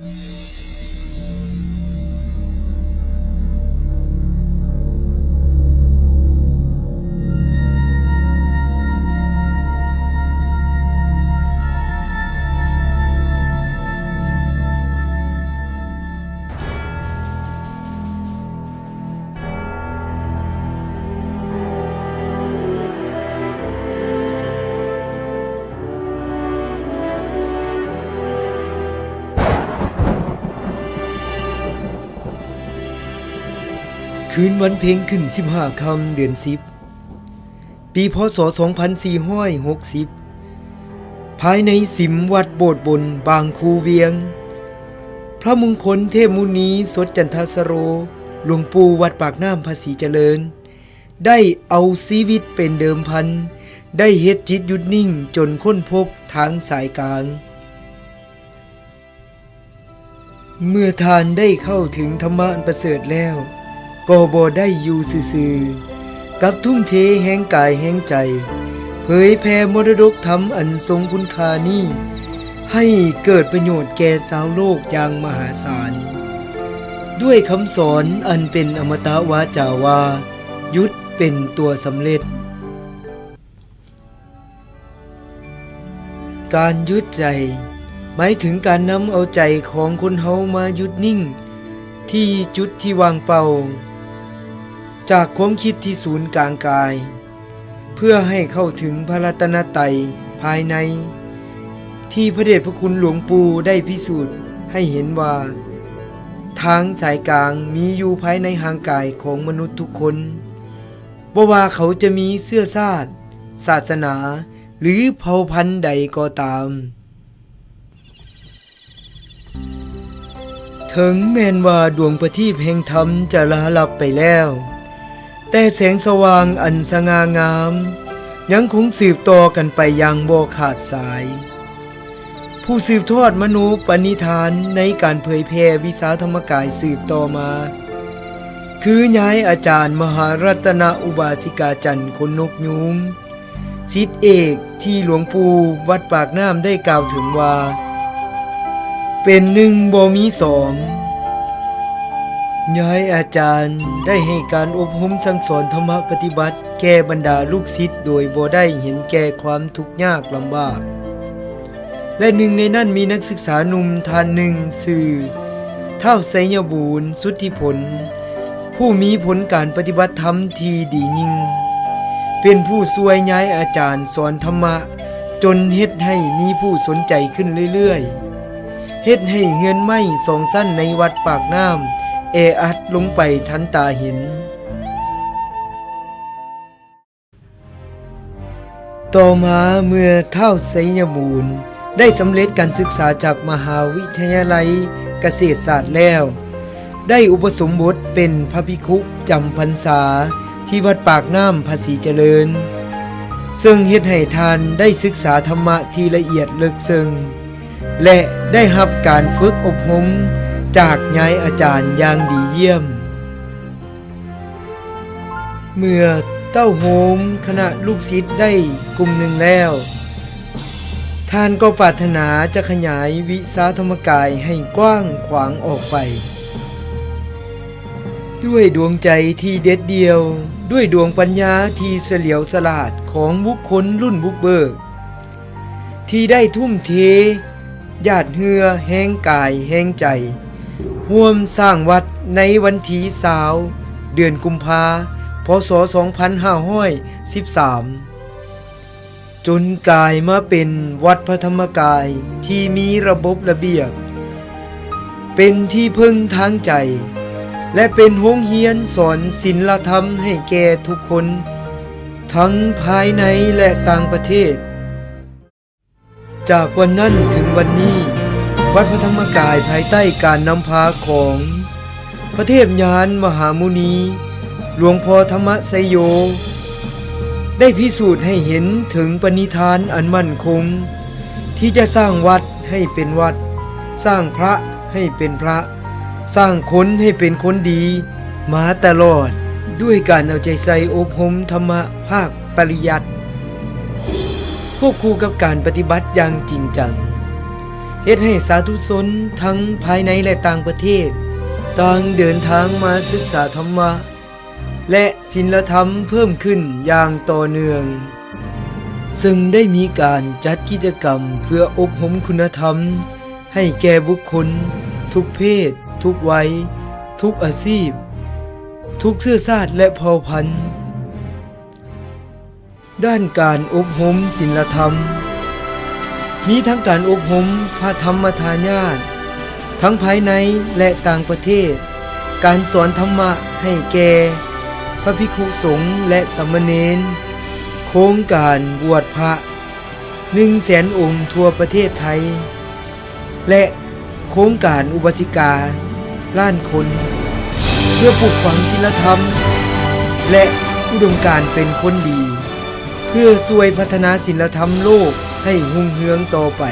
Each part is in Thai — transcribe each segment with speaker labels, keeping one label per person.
Speaker 1: Thank you. คืนวันเพ็งขึ้นสิบห้าคำเดือนสิบปีพศ 2460 ภายในสิมวัดโบสถ์บนบางคูเวียง พระมงคลเทพมุนีสดจันทสโร หลวงปู่วัดปากน้ำภาษีเจริญ ได้เอาชีวิตเป็นเดิมพัน ได้เฮ็ดจิตหยุดนิ่งจนค้นพบทางสายกลางเมื่อทานได้เข้าถึงธรรมะอันประเสริฐแล้ว ก็บ่ได้อยู่ซื่อๆกับทุ่มเทแห่งกายแห่งใจ เผยแผ่มรดกธรรมอันทรงคุณค่านี้ให้เกิดประโยชน์แก่สาวโลกอย่างมหาศาล ด้วยคำสอนอันเป็นอมตะวาจาวา ยุดเป็นตัวสำเร็จ การยุดใจ หมายถึงการนำเอาใจของคนเฮามายุดนิ่ง ที่จุดที่วางเป่า จากความคิดที่ศูนย์กลางกาย เพื่อให้เข้าถึงพระรัตนตรัยภายใน ที่พระเดชพระคุณหลวงปู่ได้พิสูจน์ให้เห็นว่า ทางสายกลางมีอยู่ภายในห่างกายของมนุษย์ทุกคนบ่ว่าเขาจะมีเสื้อชาติศาสนาหรือเผ่าพันธุ์ใดก็ตาม ถึงแม้นว่าดวงประทีปแห่งธรรมจะลาลับไปแล้ว แต่แสงสว่างอันสง่างาม ยังคงสืบต่อกันไปอย่างบ่ขาดสาย ผู้สืบทอดมโนปณิธานในการเผยแผ่วิสาธรรมกายสืบต่อมา คือย้ายอาจารย์มหารัตนอุบาสิกาจันทร์คนนกยุงสิทธิเอกที่หลวงปู่วัดปากน้ำได้กล่าวถึงว่า เป็นหนึ่งบ่มีสอง ย้ายอาจารย์ได้ให้การอบรมสั่งสอนธรรมปฏิบัติ แก่บรรดาลูกศิษย์โดยบ่ได้เห็นแก่ความทุกข์ยากลำบาก และหนึ่งในนั้นมีนักศึกษาหนุ่มท่านหนึ่งสื่อเท่าไสยบูรณ์สุทธิผล ผู้มีผลการปฏิบัติธรรมที่ดียิ่ง เป็นผู้ช่วยย้ายอาจารย์สอนธรรมะ จนเฮ็ดให้มีผู้สนใจขึ้นเรื่อยๆเฮ็ดให้เงินไม้สองสั้นในวัดปากน้ำ เออัดลงไปทันตาห็นต่อมาเมื่อเท่าไสยบูรณ์ได้สำเร็จการศึกษาจากมหาวิทยาลัยเกษตรศาสตร์แล้ว ได้อุปสมบทเป็นพระภิกขุจำพรรษาที่วัดปากน้ำภาษีเจริญ ซึ่งเฮ็ดให้ทานได้ศึกษาธรรมะที่ละเอียดลึกซึ้งและได้รับการฝึกอบรม จากยายอาจารย์อย่างดีเยี่ยม เมื่อเต้าโฮมคณะลูกศิษย์ได้กลุ่มหนึ่งแล้ว ท่านก็ปรารถนาจะขยายวิสาธรรมกายให้กว้างขวางออกไป ด้วยดวงใจที่เด็ดเดียว ด้วยดวงปัญญาที่เฉลียวฉลาดของบุคคลรุ่นบุกเบิก ที่ได้ทุ่มเทญาติเหือแห้งกายแห้งใจ ร่วมสร้างวัดในวันที่สาว เดือนกุมภาพศ 2513 จนกลายมาเป็นวัดพระธรรมกายที่มีระบบระเบียบ เป็นที่พึ่งทางใจ และเป็นโรงเรียนสอนศิลธรรมให้แก่ทุกคน ทั้งภายในและต่างประเทศ จากวันนั้นถึงวันนี้ วัดพระธรรมกายภายใต้การนำพาของ พระเทพยานมหามุนี หลวงพ่อธรรมไสยโย ได้พิสูจน์ให้เห็นถึงปณิธานอันมั่นคง ที่จะสร้างวัดให้เป็นวัด สร้างพระให้เป็นพระ สร้างคนให้เป็นคนดีมาตลอดด้วยการเอาใจใส่อบรมธรรมะภาคปริยัติควบคู่กับการปฏิบัติอย่างจริงจัง เฮ็ดให้สาธุชนทั้งภายในและต่างประเทศ ต่างเดินทางมาศึกษาธรรมะ และศีลธรรมเพิ่มขึ้นอย่างต่อเนื่อง ซึ่งได้มีการจัดกิจกรรมเพื่ออบรมคุณธรรม ให้แก่บุคคล ทุกเพศ ทุกวัย ทุกอาชีพ ทุกเชื้อชาติและเผ่าพันธุ์ด้านการอบรมศีลธรรม มีทั้งการอบรมพระธรรมทายาททั้งภายในและต่างประเทศ การสอนธรรมะให้แก่พระภิกขุสงฆ์และสามเณรโครงการบวชพระหนึ่งแสนองค์ทั่วประเทศไทย และโครงการอุบาสิกาล้านคน เพื่อปลูกฝังศีลธรรม และอุดมการเป็นคนดี เพื่อช่วยพัฒนาศิลธรรมโลก ให้หุ่งเฮืองต่อไป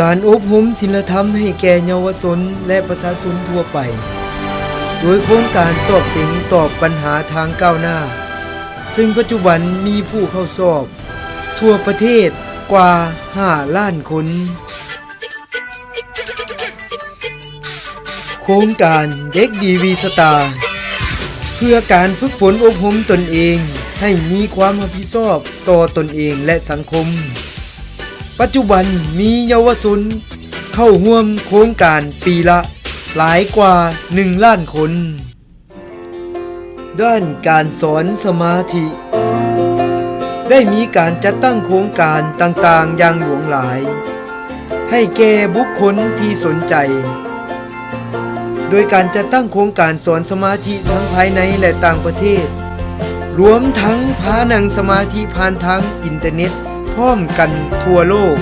Speaker 1: การอบรมศิลธรรมให้แก่เยาวชนและประชาชนทั่วไป โดยโครงการสอบสิงตอบปัญหาทางก้าวหน้า ซึ่งปัจจุบันมีผู้เข้าสอบ ทั่วประเทศกว่า 5 ล้านคน โครงการเด็กดีวีสตาร์เพื่อการฝึกฝนอบรมตนเองให้มีความรับผิดชอบต่อตนเองและสังคม ปัจจุบันมีเยาวชนเข้าร่วมโครงการปีละหลายกว่า 1 ล้านคน ด้านการสอนสมาธิ ได้มีการจัดตั้งโครงการต่างๆอย่างหลวงหลาย ให้แก่บุคคลที่สนใจ โดยการจัดตั้งโครงการสอนสมาธิทั้งภายในและต่างประเทศ รวมทั้งพานังสมาธิผ่านทางอินเทอร์เน็ต พร้อมกันทั่วโลก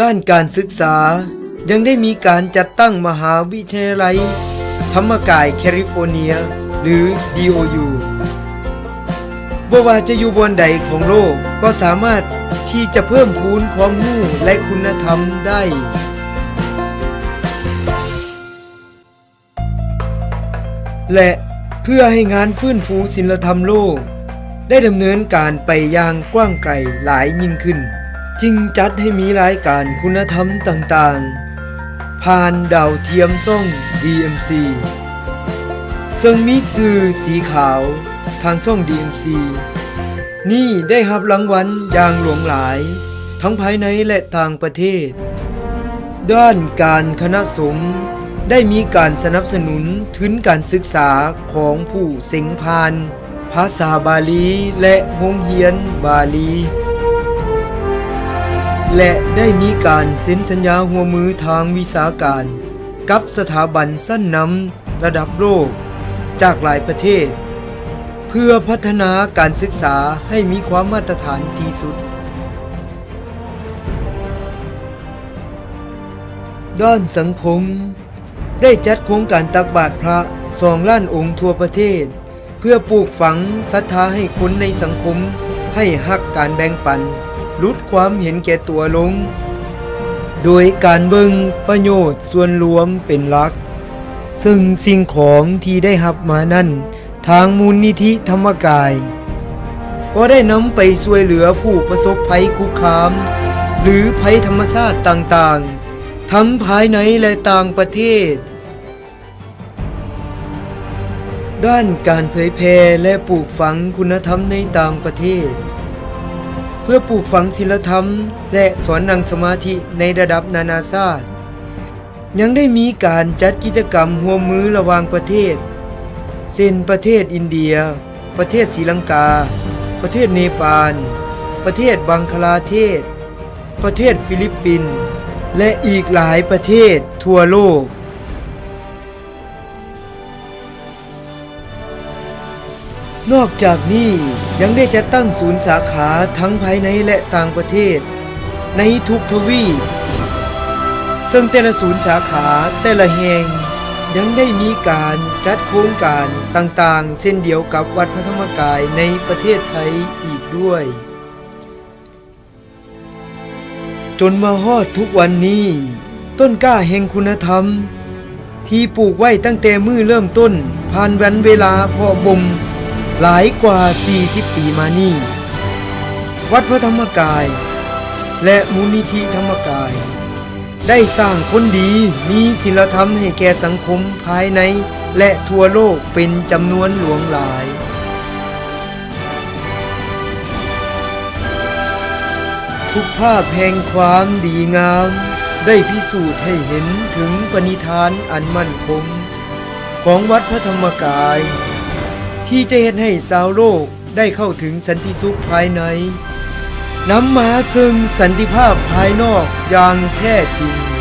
Speaker 1: ด้านการศึกษายังได้มีการจัดตั้งมหาวิทยาลัย ธรรมกายแคลิฟอร์เนีย หรือ DOU บ่ว่าจะอยู่บนใดของโลกก็สามารถที่จะเพิ่มพูนความรู้และคุณธรรมได้ และเพื่อให้งานฟื้นฟูศิลธรรมโลก ได้ดำเนินการไปอย่างกว้างไกลหลายยิ่งขึ้น จึงจัดให้มีรายการคุณธรรมต่างๆ ผ่านดาวเทียมส่อง DMC ซึ่งมีสื่อสีขาวทางช่อง DMC นี่ได้รับรางวัลอย่างหลวงหลาย ทั้งภายในและต่างประเทศ ด้านการคณะสงฆ์ได้มีการสนับสนุนทุนการศึกษาของผู้เซ็งพาน ภาษาบาลีและโรงเรียนบาลี และได้มีการเซ็นสัญญาหัวมือทางวิสาการ กับสถาบันสั้นนำระดับโลก จากหลายประเทศ เพื่อพัฒนาการศึกษาให้มีความมาตรฐานที่สุดด้านสังคม ได้จัดโครงการตักบาตรพระสองล้านองค์ทั่วประเทศ เพื่อปลูกฝังศรัทธาให้คนในสังคม ให้ฮักการแบ่งปันลดความเห็นแก่ตัวลง โดยการเบิงประโยชน์ส่วนรวมเป็นหลัก ซึ่งสิ่งของที่ได้หับมานั่นทางมูลนิธิธรรมกาย ก็ได้นำไปช่วยเหลือผู้ประสบภัยคุกคาม หรือภัยธรรมชาติต่างๆ ทั้งภายในและต่างประเทศ ด้านการเผยแพร่และปลูกฝังคุณธรรมในต่างประเทศ เพื่อปลูกฝังศีลธรรม และสอนนังสมาธิในระดับนานาชาติ ยังได้มีการจัดกิจกรรมร่วมมือระหว่างประเทศเช่นประเทศอินเดีย ประเทศศรีลังกา ประเทศเนปาล ประเทศบังคลาเทศ ประเทศฟิลิปปินส์และอีกหลายประเทศทั่วโลก นอกจากนี้ยังได้จัดตั้งศูนย์สาขาทั้งภายในและต่างประเทศ ในทุกทวีปซึ่งแต่ละศูนย์สาขาแต่ละแห่งยังได้มีการจัดโครงการต่างๆเช่นเดียวกับวัดพระธรรมกายในประเทศไทยอีกด้วย จนมาฮอดทุกวันนี้ ต้นกล้าแห่งคุณธรรม ที่ปลูกไว้ตั้งแต่มือเริ่มต้น ผ่านวันเวลาพาะบ่ม หลายกว่า 40 ปีมานี่วัดพระธรรมกาย และมูลนิธิธรรมกาย ได้สร้างคนดีมีศีลธรรมให้แก่สังคมภายในและทั่วโลกเป็นจำนวนหลวงหลายทุกภาพแห่งความดีงาม ได้พิสูจน์ให้เห็นถึงปณิธานอันมั่นคงของวัดพระธรรมกาย ที่จะเห็นให้สาวโลกได้เข้าถึงสันติสุขภายในนำมาซึ่งสันติภาพภายนอกอย่างแท้จริง